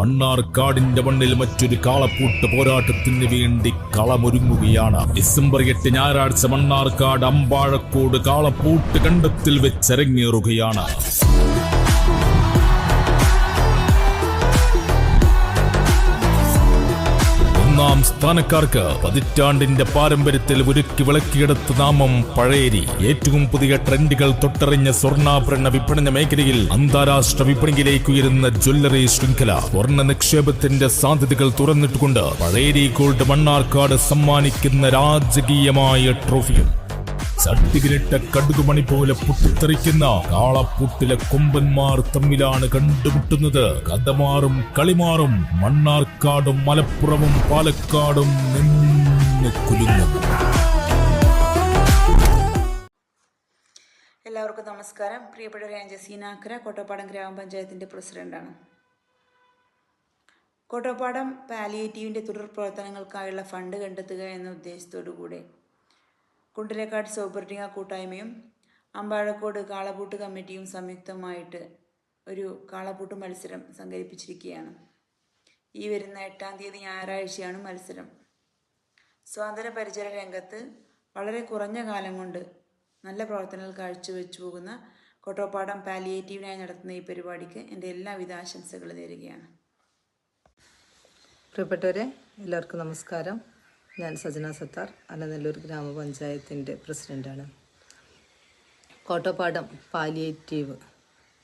മണ്ണാർക്കാടിന്റെ മണ്ണിൽ മറ്റൊരു കാളപ്പൂട്ട് പോരാട്ടത്തിന് വേണ്ടി കളമൊരുങ്ങുകയാണ്. ഡിസംബർ എട്ട് ഞായറാഴ്ച മണ്ണാർക്കാട് അമ്പാഴക്കോട് കാളപ്പൂട്ട് കണ്ടത്തിൽ വെച്ചരങ്ങേറുകയാണ്. ഒന്നാം സ്ഥാനക്കാർക്ക് പതിറ്റാണ്ടിന്റെ പാരമ്പര്യത്തിൽ ഒരുക്കി വിളക്കിയെടുത്ത നാമം പഴയരി ഏറ്റവും പുതിയ ട്രെൻഡുകൾ തൊട്ടറിഞ്ഞ സ്വർണാഭരണ വിപണന മേഖലയിൽ അന്താരാഷ്ട്ര വിപണിയിലേക്ക് ഉയരുന്ന ജ്വല്ലറി ശൃംഖല. സ്വർണ നിക്ഷേപത്തിന്റെ സാധ്യതകൾ തുറന്നിട്ടുകൊണ്ട് പഴയരി ഗോൾഡ് മണ്ണാർക്കാട് സമ്മാനിക്കുന്ന രാജകീയമായ ട്രോഫിയും. ചട്ടികിലിട്ട കടുകുമണി പോലെ പൊട്ടിത്തെറിക്കുന്ന കാളപ്പൂട്ടിലെ കൊമ്പന്മാർ തമ്മിലാണ് കണ്ടുമുട്ടുന്നത്. കഥമാറും കളിമാറും മണ്ണാർക്കാടും മലപ്പുറവും പാലക്കാടും നിന്ന് കുലുങ്ങും. എല്ലാവർക്കും നമസ്കാരം. പ്രിയപ്പെട്ട ഞാൻ ജസീനാക്കര കോട്ടപ്പാടം ഗ്രാമപഞ്ചായത്തിന്റെ പ്രസിഡന്റാണ്. കോട്ടപ്പാടം പാലിയേറ്റീവിന്റെ തുടർ പ്രവർത്തനങ്ങൾക്കായുള്ള ഫണ്ട് കണ്ടെത്തുക എന്ന ഉദ്ദേശത്തോടു കൂടെ കുണ്ടിലേക്കാട് സൗപർണിക കൂട്ടായ്മയും അമ്പാഴക്കോട് കാളപൂട്ട് കമ്മിറ്റിയും സംയുക്തമായിട്ട് ഒരു കാളപൂട്ട് മത്സരം സംഘടിപ്പിച്ചിരിക്കുകയാണ്. ഈ വരുന്ന എട്ടാം തീയതി ഞായറാഴ്ചയാണ് മത്സരം. സ്വാതന്ത്ര്യ പരിചര രംഗത്ത് വളരെ കുറഞ്ഞ കാലം കൊണ്ട് നല്ല പ്രവർത്തനങ്ങൾ കാഴ്ചവെച്ചു പോകുന്ന കൊട്ടോപ്പാടം പാലിയേറ്റീവിനായി നടത്തുന്ന ഈ പരിപാടിക്ക് എന്റെ എല്ലാവിധ ആശംസകളും നേരുകയാണ്. പ്രിയപ്പെട്ടവരെ എല്ലാവർക്കും നമസ്കാരം. ഞാൻ സജന സത്താർ അലനല്ലൂർ ഗ്രാമപഞ്ചായത്തിന്റെ പ്രസിഡന്റാണ് കോട്ടപ്പാടം പാലിയേറ്റീവ്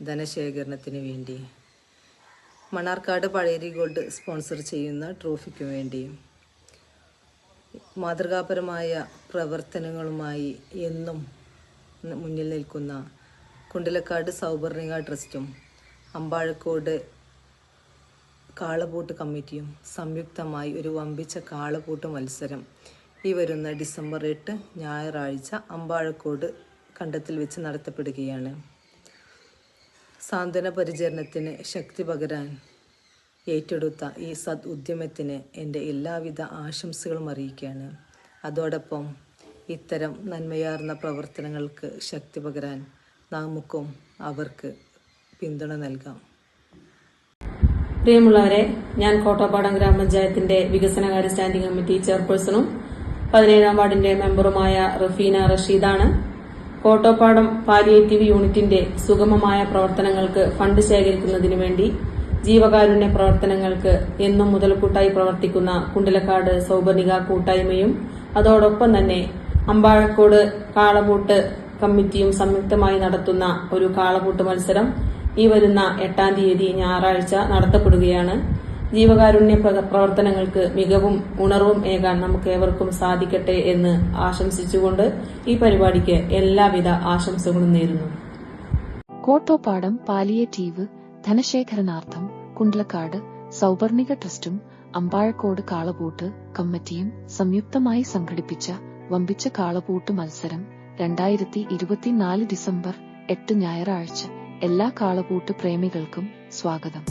ധനശേഖരണത്തിന് വേണ്ടി മണ്ണാർക്കാട് പഴയരി ഗോൾഡ് സ്പോൺസർ ചെയ്യുന്ന ട്രോഫിക്ക് വേണ്ടി മാതൃകാപരമായ പ്രവർത്തനങ്ങളുമായി എന്നും മുന്നിൽ നിൽക്കുന്ന കുണ്ടലക്കാട് സൗപർണിക ട്രസ്റ്റും അമ്പാഴക്കോട് കാളപൂട്ട് കമ്മിറ്റിയും സംയുക്തമായി ഒരു വമ്പിച്ച കാളപൂട്ട് മത്സരം. ഈ വരുന്ന ഡിസംബർ എട്ട് ഞായറാഴ്ച അമ്പാഴക്കോട് കണ്ടത്തിൽ വെച്ച് നടത്തപ്പെടുകയാണ്. സാന്ത്വന പരിചരണത്തിന് ശക്തി പകരാൻ ഏറ്റെടുത്ത ഈ സദ് ഉദ്യമത്തിന് എന്റെ എല്ലാവിധ ആശംസകളും അറിയിക്കുകയാണ്. അതോടൊപ്പം ഇത്തരം നന്മയാർന്ന പ്രവർത്തനങ്ങൾക്ക് ശക്തി പകരാൻ നമുക്കും അവർക്ക് പിന്തുണ നൽകാം. പ്രിയമുള്ളവരെ ഞാൻ കോട്ടപ്പാടം ഗ്രാമപഞ്ചായത്തിന്റെ വികസനകാര്യ സ്റ്റാൻഡിംഗ് കമ്മിറ്റി ചെയർപേഴ്സണും പതിനേഴാം വാർഡിന്റെ മെമ്പറുമായ റഫീന റഷീദാണ്. കോട്ടപ്പാടം പാലിയേറ്റീവ് യൂണിറ്റിന്റെ സുഗമമായ പ്രവർത്തനങ്ങൾക്ക് ഫണ്ട് ശേഖരിക്കുന്നതിനു വേണ്ടി ജീവകാരുണ്യ പ്രവർത്തനങ്ങൾക്ക് എന്നും മുതൽക്കൂട്ടായി പ്രവർത്തിക്കുന്ന കുണ്ടിലക്കാട് സൗപർണിക കൂട്ടായ്മയും അതോടൊപ്പം തന്നെ അമ്പാഴക്കോട് കാളപൂട്ട് കമ്മിറ്റിയും സംയുക്തമായി നടത്തുന്ന ഒരു കാളപൂട്ട് മത്സരം ഈ വരുന്ന എട്ടാം തീയതി ഞായറാഴ്ച നടത്തപ്പെടുകയാണ്. ജീവകാരുണ്യ പ്രവർത്തനങ്ങൾക്ക് മികവും ഉണർവും ഏകാൻ നമുക്ക് ഏവർക്കും സാധിക്കട്ടെ എന്ന് ആശംസിച്ചുകൊണ്ട് ഈ പരിപാടിക്ക് എല്ലാവിധ ആശംസകളും നേരുന്നു. കോട്ടോപ്പാടം പാലിയേറ്റീവ് ധനശേഖരണാർത്ഥം കുണ്ടലക്കാട് സൗപർണിക ട്രസ്റ്റും അമ്പാഴക്കോട് കാളപൂട്ട് കമ്മിറ്റിയും സംയുക്തമായി സംഘടിപ്പിച്ച വമ്പിച്ച കാളപൂട്ട് മത്സരം രണ്ടായിരത്തി ഇരുപത്തിനാല് ഡിസംബർ എട്ട് ഞായറാഴ്ച. എല്ലാ കാളകൂട്ട് പ്രേമികൾക്കും സ്വാഗതം.